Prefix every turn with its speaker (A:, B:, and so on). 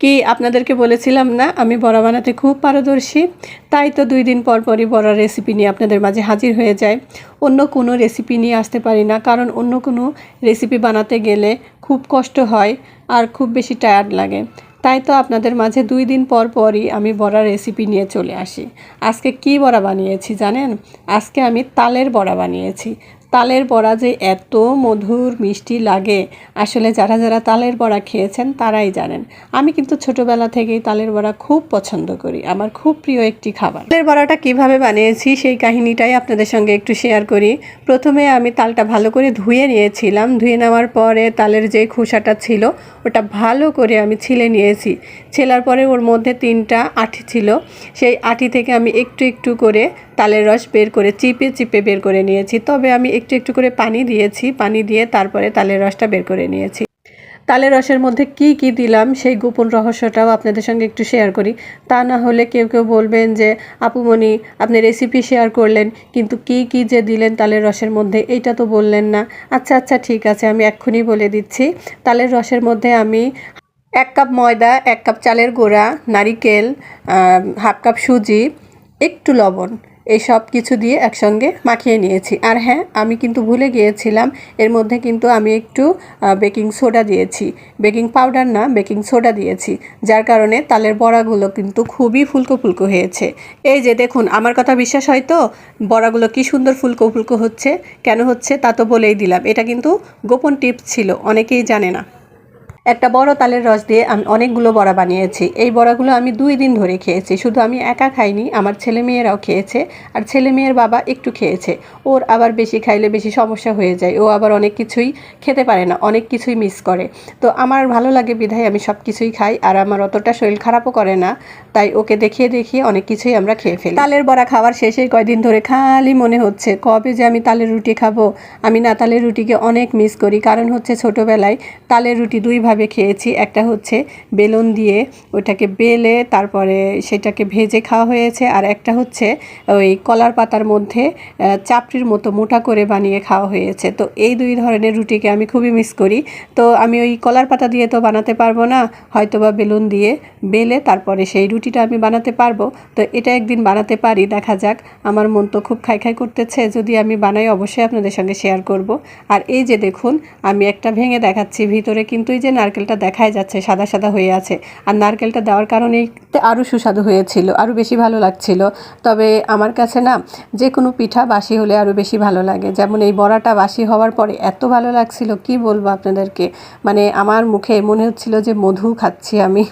A: কি আপনাদেরকে বলেছিলাম না, আমি বড়া বানাতে খুব পারদর্শী। তাই তো দুই দিন পর পরই বড়ার রেসিপি নিয়ে আপনাদের মাঝে হাজির হয়ে যায় অন্য কোনো রেসিপি নিয়ে আসতে পারি না, কারণ অন্য কোনো রেসিপি বানাতে গেলে খুব কষ্ট হয় আর খুব বেশি টায়ার্ড লাগে। তাই তো আপনাদের মাঝে দুই দিন পর পরই আমি বড়া রেসিপি নিয়ে চলে আসি। আজকে কি বড়া বানিয়েছি জানেন? আজকে আমি তালের বড়া বানিয়েছি। তালের বড়া যে এত মধুর মিষ্টি লাগে। আসলে যারা যারা তালের বড়া খেয়েছেন, তারাই জানেন। আমি কিন্তু ছোটোবেলা থেকেই তালের বড়া খুব পছন্দ করি। আমার খুব প্রিয় একটি খাবার। তালের বড়াটা কীভাবে বানিয়েছি, সেই কাহিনীটাই আপনাদের সঙ্গে একটু শেয়ার করি। প্রথমে আমি তালটা ভালো করে ধুয়ে নিয়েছিলাম। ধুয়ে নেওয়ার পরে তালের যে খোসাটা ছিল, ওটা ভালো করে আমি ছিলে নিয়েছি। ছেলার পরে ওর মধ্যে তিনটা আঠি ছিল। সেই আঠি থেকে আমি একটু একটু করে তালের রস বের করে চিপে চিপে বের করে নিয়েছি। তবে আমি একটু একটু করে পানি দিয়েছি, পানি দিয়ে তারপরে তালের রসটা বের করে নিয়েছি। তালের রসের মধ্যে কি কি দিলাম সেই গোপন রহস্যটাও আপনাদের সঙ্গে একটু শেয়ার করি। তা না হলে কেউ কেউ বলবেন যে আপুমণি আপনি রেসিপি শেয়ার করলেন, কিন্তু কি কি যে দিলেন তালের রসের মধ্যে, এইটা তো বললেন না। আচ্ছা আচ্ছা ঠিক আছে, আমি এক্ষুনি বলে দিচ্ছি। তালের রসের মধ্যে আমি এক কাপ ময়দা, এক কাপ চালের গুঁড়া, নারিকেল হাফ কাপ সুজি একটু লবণ। এই সব কিছু দিয়ে একসঙ্গে মাখিয়ে নিয়েছি। আর হ্যাঁ আমি কিন্তু ভুলে গিয়েছিলাম, এর মধ্যে কিন্তু আমি একটু বেকিং সোডা দিয়েছি। বেকিং পাউডার না, বেকিং সোডা দিয়েছি। যার কারণে তালের বড়াগুলো কিন্তু খুবই ফুলকো ফুলকো হয়েছে। এই যে দেখুন, আমার কথা বিশ্বাস হয় তো? বড়াগুলো কি সুন্দর ফুলকো ফুলকো হচ্ছে? কেন হচ্ছে? তা তো বলেই দিলাম। এটা কিন্তু গোপন টিপস ছিল, অনেকেই জানে না। একটা বড় তালের রস দিয়ে আমি অনেকগুলো বড়া বানিয়েছি। এই বড়াগুলো আমি দুই দিন ধরে খেয়েছি। শুধু আমি একা খাইনি, আমার ছেলে মেয়েরাও খেয়েছে আর ছেলে মেয়ের বাবা একটু খেয়েছে। ওর আবার বেশি খাইলে বেশি সমস্যা হয়ে যায়। ও আবার অনেক কিছুই খেতে পারে না, অনেক কিছুই মিস করে। তো আমার ভালো লাগে বিধায় আমি সব কিছুই খাই আর আমার অতটা শরীর খারাপও করে না, তাই ওকে দেখিয়ে দেখিয়ে অনেক কিছুই আমরা খেয়ে ফেলি। তালের বড়া খাওয়ার শেষে কয়দিন ধরে খালি মনে হচ্ছে, কবে যে আমি তালের রুটি খাব? আমি না তালের রুটিকে অনেক মিস করি। কারণ হচ্ছে ছোটোবেলায় তালের রুটি দুইভাবে খেয়েছি। একটা হচ্ছে বেলন দিয়ে ওইটাকে বেলে তারপরে সেটাকে ভেজে খাওয়া হয়েছে। আর একটা হচ্ছে ওই কলার পাতার মধ্যে চাপড়ির মতো মোটা করে বানিয়ে খাওয়া হয়েছে। তো এই দুই ধরনের রুটিকে আমি খুবই মিস করি। তো আমি ওই কলার পাতা দিয়ে তো বানাতে পারব না হয়তো বা বেলুন দিয়ে বেলে তারপরে সেই রুটিটা আমি বানাতে পারব। তো এটা একদিন বানাতে পারি, দেখা যাক। আমার মন তো খুব খাই খাই করতেছে, যদি আমি বানাই অবশ্যই আপনাদের সঙ্গে শেয়ার করব। আর এই যে দেখুন, আমি একটা ভেঙে দেখাচ্ছি, ভিতরে কিন্তু এই যে নারকেলটা দেখাই যাচ্ছে, সাদা সাদা হয়ে আছে। আর নারকেলটা দেওয়ার কারণে আরও সুস্বাদু হয়েছিল, আরও বেশি ভালো লাগছিল। তবে আমার কাছে না, যে কোনো পিঠা বাসি হলে আরও বেশি ভালো লাগে। যেমন এই বড়াটা বাসি হওয়ার পরে এত ভালো লাগছিল, কি বলব আপনাদেরকে? মানে আমার মুখে মনে হচ্ছিল যে মধু খাচ্ছি আমি।